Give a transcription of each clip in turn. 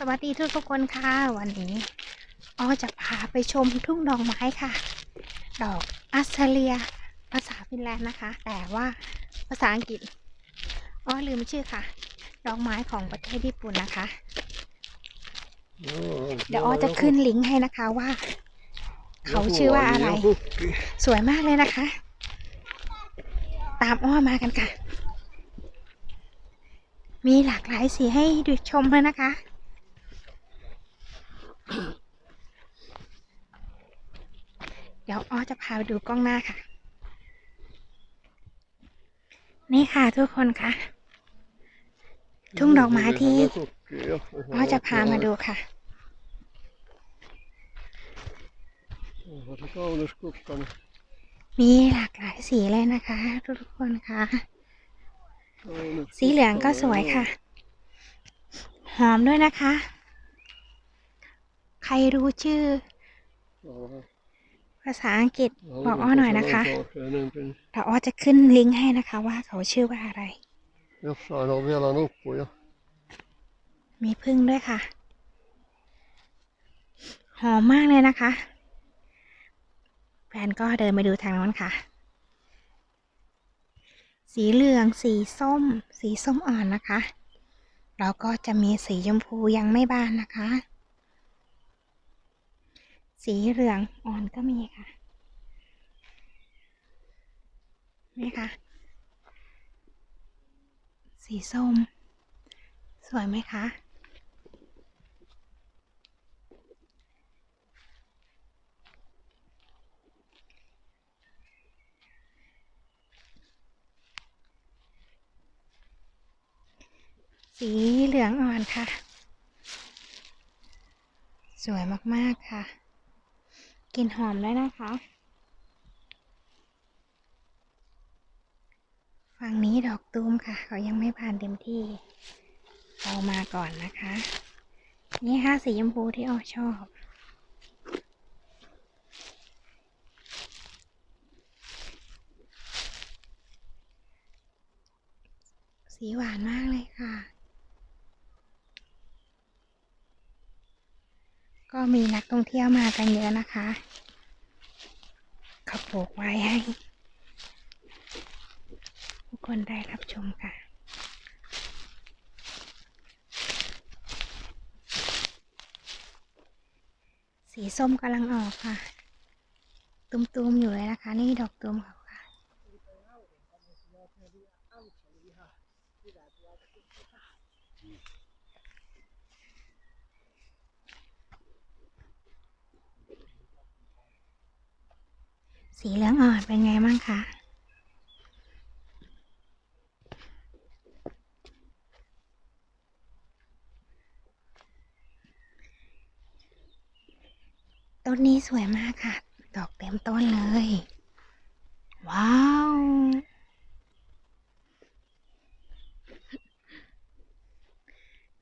สวัสดีทุกทุกคนค่ะวันนี้อ้อจะพาไปชมทุ่งดอกไม้ค่ะ ดอกอัสเลีย ภาษาฟินแลนด์นะคะ แต่ว่าภาษาอังกฤษอ้อลืมชื่อค่ะ ดอกไม้ของประเทศญี่ปุ่นนะคะ เดี๋ยวอ้อจะขึ้นลิงก์ให้นะคะว่า เขาชื่อว่าอะไร สวยมากเลยนะคะ ตามอ้อมากันค่ะ มีหลากหลายสีให้ดูชมเลยนะคะ เดี๋ยวอ้อจะพาไปดูกล้องหน้าค่ะ นี่ค่ะทุกคนค่ะ ทุ่งดอกไม้ที่อ้อจะพามาดูค่ะ มีหลากหลายสีเลยนะคะ ทุกๆคนค่ะ สีเหลืองก็สวยค่ะ หอมด้วยนะคะ ใครรู้ชื่อ ภาษาอังกฤษบอกอ้อหน่อยนะคะเดี๋ยวอ้อจะขึ้นลิงก์ให้นะคะ ว่าเขาชื่อว่าอะไร Jossain on vielä nuppuja. มีพึ่งด้วยค่ะ หอมมากเลยนะคะแฟนก็เดินไปดูทางโน้นค่ะ สีเหลือง สีส้ม สีส้มอ่อนนะคะ แล้วก็จะมีสีชมพูยังไม่บานนะคะ สีเหลืองอ่อนก็มีค่ะนี่ค่ะ สีส้ม สวยไหมคะ สีเหลืองอ่อนค่ะ สวยมาก ๆ ค่ะ กลิ่นหอมด้วยนะคะ ฝั่งนี้ดอกตูมค่ะ เขายังไม่ผ่านเต็มที่ เรามาก่อนนะคะ นี่ค่ะสีชมพูที่ออชอบสีหวานมากเลยค่ะ ก็มีนักท่องเที่ยวมากันเยอะนะคะเขาปลูกไว้ให้ทุกคนได้รับชมค่ะ สีส้มกำลังออกค่ะ ตุมๆอยู่เลยนะคะ นี่ดอกตุมเขาค่ะ สีเหลืองอ่อนเป็นไงบ้างคะต้นนี้สวยมากค่ะ ดอกเต็มต้นเลย ว้าว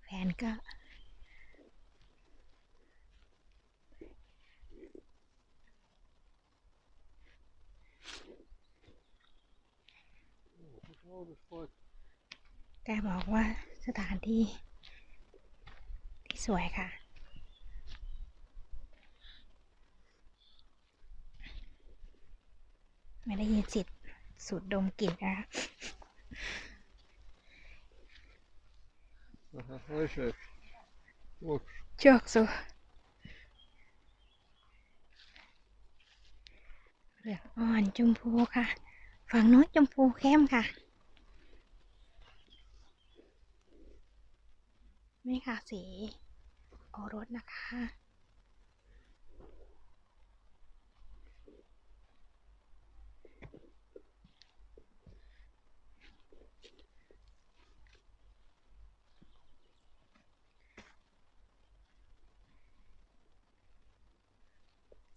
แฟนก็ แกบอกว่าสถานที่ที่สวยค่ะ ไม่ได้ยินจิตสูดดมกลิ่นนะคะ Vähän haisee. Tuoks เชือกสูเหลืองอ่อนชมพูค่ะ ฝั่งโน้นชมพูเข้มค่ะ นี่ค่ะสีโอรสนะคะ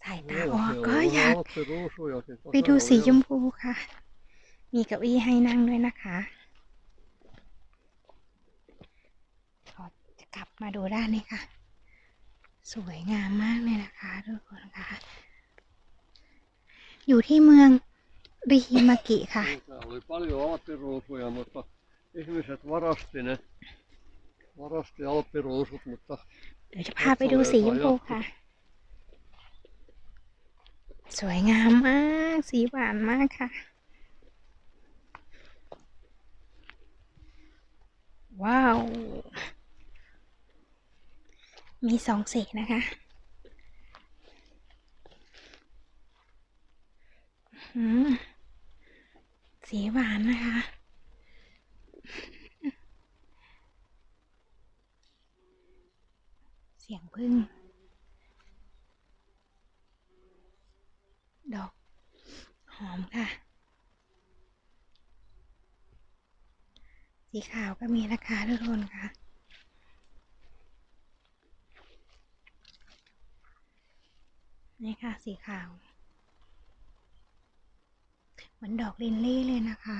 สายตาออกก็อยาก se ruusujakin. ไปดูสีชมพูค่ะ มีเก้าอี้ให้นั่งด้วยนะคะขอจะ กลับมาดูด้านนี้ค่ะ สวยงามมากเลยนะคะทุกคนค่ะ อยู่ที่เมืองริฮิมากิค่ะ Täällä oli paljon aattiruusuja, mutta ihmiset varasti ne varasti alppiruusut, mutta เดี๋ยวจะพาไปดูสีชมพูค่ะ สวยงามมาก สีหวานมากค่ะ ว้าว มีสองสีนะคะ สีหวานนะคะ เสียงพึ่ง ดอกหอมค่ะ สีขาวก็มีนะคะทุกคนค่ะ นี่ค่ะสีขาว เหมือนดอกลินลี่เลยนะคะ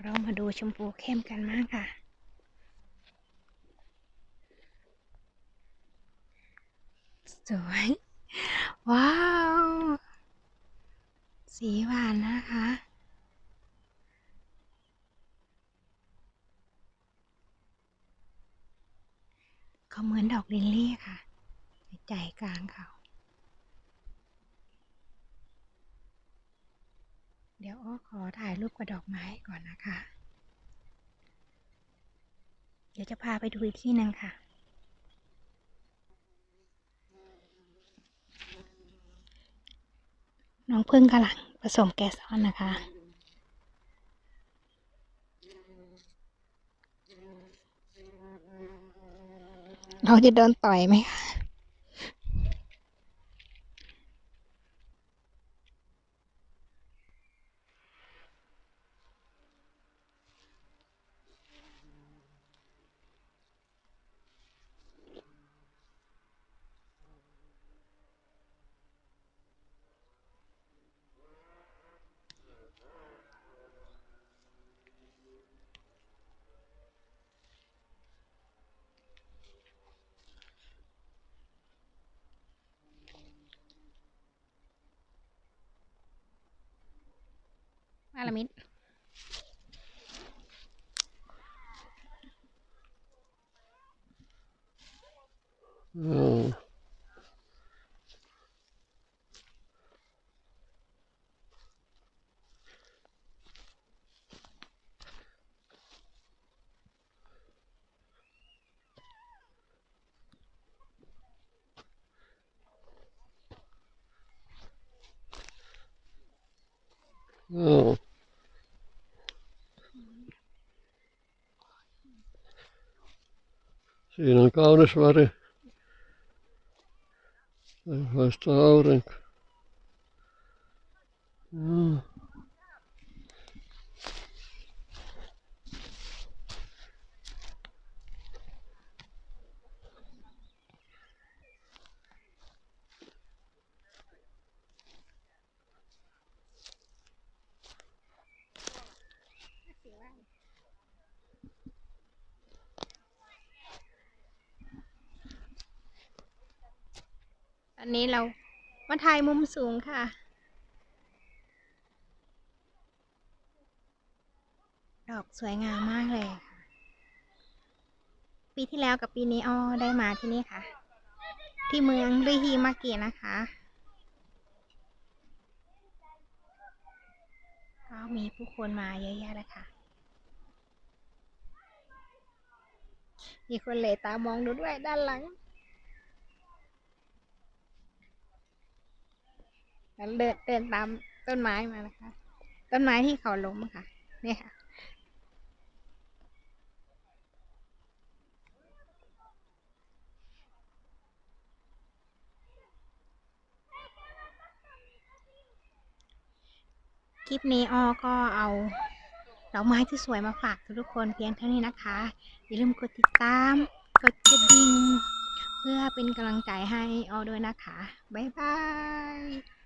เรามาดูชมพูเข้มกันมากค่ะ วย ว้าว สีหวานนะคะ เขาเหมือนดอกลิลลี่ค่ะ ใจกลางเขา เดี๋ยวอ้อขอถ่ายรูปกับดอกไม้ก่อนนะคะ เดี๋ยวจะพาไปดูอีกที่หนึ่งค่ะ น้องพึ่งกำลังผสมแกสอนนะคะ เราจะโดนต่อยไหมคะ มาละมิด joo. Zie dan ouders waren. Dat was te houden. อนนี้เรามาถ่ายมุมสูงค่ะ ดอกสวยงามมากเลยค่ะ ปีที่แล้วกับปีนี้อ้อได้มาที่นี่ค่ะ ที่เมืองริฮิมาเกินะคะก็มีผู้คนมาเยอะแยะเลยค่ะ มีคนเหลตามองดูด้วยด้านหลัง แล้วเดินเดินตามต้นไม้มานะคะ ต้นไม้ที่เขาล้มค่ะ เนี่ยค่ะคลิปนี้อ้อก็เอาดอกไม้ที่สวยมาฝากทุกคนเพียงเท่านี้นะคะ อย่าลืมกดติดตาม กดกระดิ่ง เพื่อเป็นกำลังใจให้อ้อด้วยนะคะ บ๊ายบาย